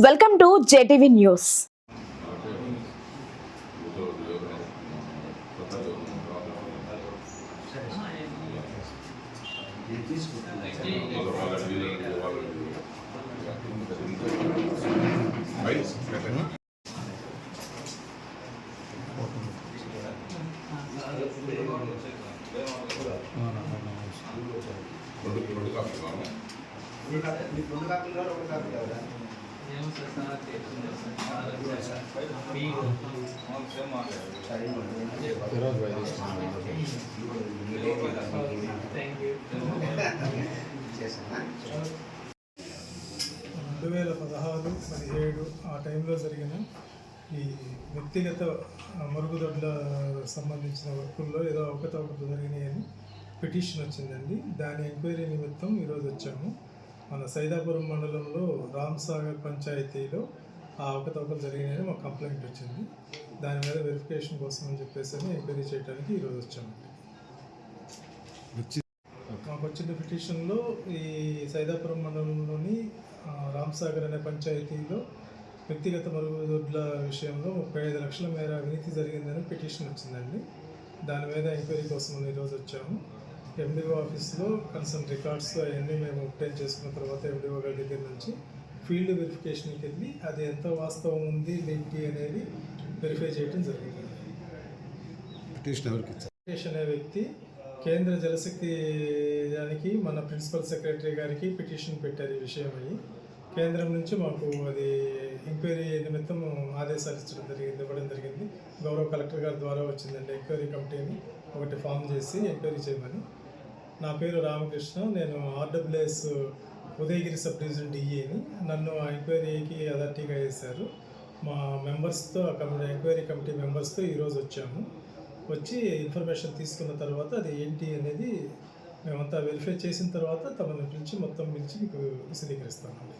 Welcome to JTV news రెండు రెండు వేల పదహారు పదిహేడు ఆ టైంలో జరిగిన ఈ వ్యక్తిగత మరుగుదొడ్ల సంబంధించిన వర్కుల్లో ఏదో అవకతవకలు జరిగినాయని పిటిషన్ వచ్చిందండి. దాని ఎంక్వైరీ నిమిత్తం ఈరోజు వచ్చాము. మన సైదాపురం మండలంలో రామ్సాగర్ పంచాయతీలో ఆ అవకతవకలు జరిగినాయని మాకు కంప్లైంట్ వచ్చింది. దాని మీద వెరిఫికేషన్ కోసం అని చెప్పేసి అని ఎంక్వైరీ చేయడానికి ఈరోజు వచ్చామండి మాకు వచ్చిన పిటిషన్లో ఈ సైదాపురం మండలంలోని రామ్సాగర్ అనే పంచాయతీలో వ్యక్తిగత మరుగుదొడ్ల విషయంలో ముప్పై ఐదు లక్షల మేర అవినీతి జరిగిందని పిటిషన్ వచ్చిందండి. దాని మీద ఎంక్వైరీ కోసం ఈరోజు వచ్చాము. ఎండిఓ ఆఫీస్లో కన్సర్న్ రికార్డ్స్ అవన్నీ మేము obtain చేసుకున్న తర్వాత ఎండిఓ గారి దగ్గర నుంచి ఫీల్డ్ వెరిఫికేషన్కి వెళ్ళి అది ఎంత వాస్తవం ఉంది ఏంటి అనేది వెరిఫై చేయడం జరిగింది పిటిషన్ అనే వ్యక్తి కేంద్ర జలశక్తి దానికి మన ప్రిన్సిపల్ సెక్రటరీ గారికి పిటిషన్ పెట్టారు ఈ విషయం అయ్యి కేంద్రం నుంచి మాకు అది ఎంక్వైరీ నిమిత్తం ఆదేశాలు ఇచ్చడం జరిగింది ఇవ్వడం జరిగింది. గౌరవ కలెక్టర్ గారి ద్వారా వచ్చిందండి ఎంక్వైరీ కమిటీని ఒకటి ఫామ్ చేసి ఎంక్వైరీ చేయమని. నా పేరు రామకృష్ణ నేను ఆర్డబ్ల్యూఎస్ ఉదయగిరి సబ్ డివిజన్ డిఏని నన్ను ఆ ఎంక్వైరీకి అథారిటీగా వేశారు మా మెంబర్స్తో ఆ ఎంక్వైరీ కమిటీ మెంబర్స్తో ఈరోజు వచ్చాము. వచ్చి ఇన్ఫర్మేషన్ తీసుకున్న తర్వాత అది ఏంటి అనేది మేమంతా వెరిఫై చేసిన తర్వాత తమను పిలిచి మొత్తం పిలిచి మీకు విశదీకరిస్తామండి.